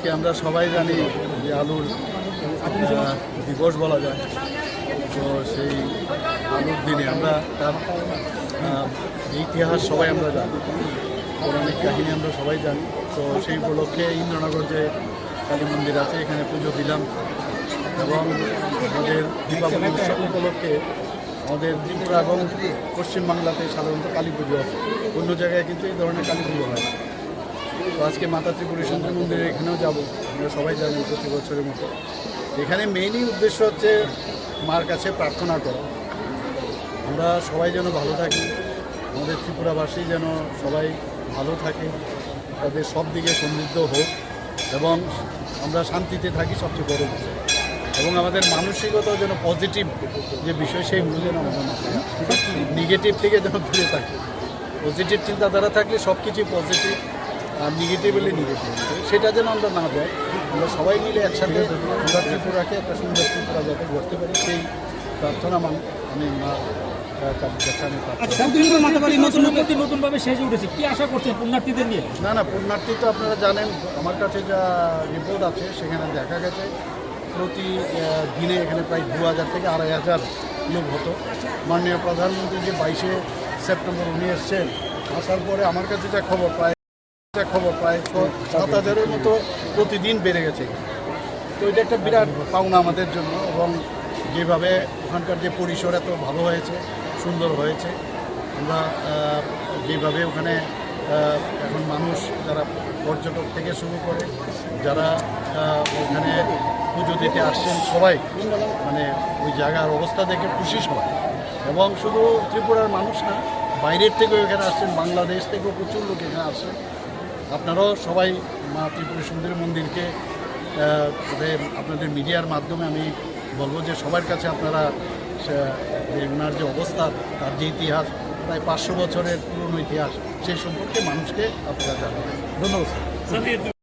আজকে আমরা সবাই জানি যে আলুর দিবস বলা যায়। তো সেই আলুর দিনে আমরা তার ইতিহাস সবাই আমরা জানি, পৌরাণিক কাহিনী আমরা সবাই জানি। তো সেই উপলক্ষে ইন্দ্রনগর যে কালী মন্দির আছে, এখানে পুজো দিলাম। এবং আমাদের দীপাবলি উৎসব উপলক্ষে আমাদের ত্রিপুরা এবং পশ্চিমবাংলাতে সাধারণত কালী পুজো অন্য জায়গায় কিন্তু এই ধরনের কালী পুজো হয়। তো আজকে মাতা ত্রিপুরী সুন্দর মন্দিরে এখানেও যাব। আমরা সবাই জানি প্রতি বছরের মতো। এখানে মেইনই উদ্দেশ্য হচ্ছে মার কাছে প্রার্থনা করা। আমরা সবাই যেন ভালো থাকি। আমাদের ত্রিপুরাবাসী যেন সবাই ভালো থাকে। তাদের সব দিকে সমৃদ্ধ হোক এবং আমরা শান্তিতে থাকি সবচেয়ে বড় বিষয়। এবং আমাদের মানসিকতাও যেন পজিটিভ যে বিষয় সেইগুলো যেন আমাদের নেগেটিভ থেকে যেন দূরে থাকে। পজিটিভ চিন্তাধারা থাকলে সব কিছুই পজিটিভ আর নেগেটিভ হলে নেগেটিভ সেটা যেন আমরা না যাই আমরা সবাই মিলে একসাথে আমরা ত্রিপুরাকে একটা সুন্দর ত্রিপুরা যাতে করতে পারি সেই প্রার্থনা মান- আমি মা নিয়ে? না না পুণ্যার্থী তো আপনারা জানেন আমার কাছে যা রিপোর্ট আছে সেখানে দেখা গেছে প্রতি দিনে এখানে প্রায় দু হাজার থেকে আড়াই হাজার লোক হতো। মাননীয় প্রধানমন্ত্রী যে বাইশে সেপ্টেম্বর উনি এসছেন আসার পরে আমার কাছে যা খবর প্রায় খবর প্রায় মতো প্রতিদিন বেড়ে গেছে। তো এটা একটা বিরাট পাওনা আমাদের জন্য এবং যেভাবে ওখানকার যে পরিসর এত ভালো হয়েছে, সুন্দর হয়েছে, আমরা যেভাবে ওখানে এখন মানুষ যারা পর্যটক থেকে শুরু করে, যারা ওখানে পুজো দিতে আসছেন সবাই মানে ওই জায়গার অবস্থা দেখে খুশি সবাই। এবং শুধু ত্রিপুরার মানুষ না, বাইরের থেকেও এখানে আসছেন, বাংলাদেশ থেকেও প্রচুর লোক এখানে আসছেন। আপনারাও সবাই মা ত্রিপুরা সুন্দরী মন্দিরকে আপনাদের মিডিয়ার মাধ্যমে আমি বলব যে সবার কাছে আপনারা ওনার যে অবস্থা, তার যে ইতিহাস, প্রায় পাঁচশো বছরের পুরনো ইতিহাস, সেই সম্পর্কে মানুষকে আপনারা জানাবেন ধন্যবাদ।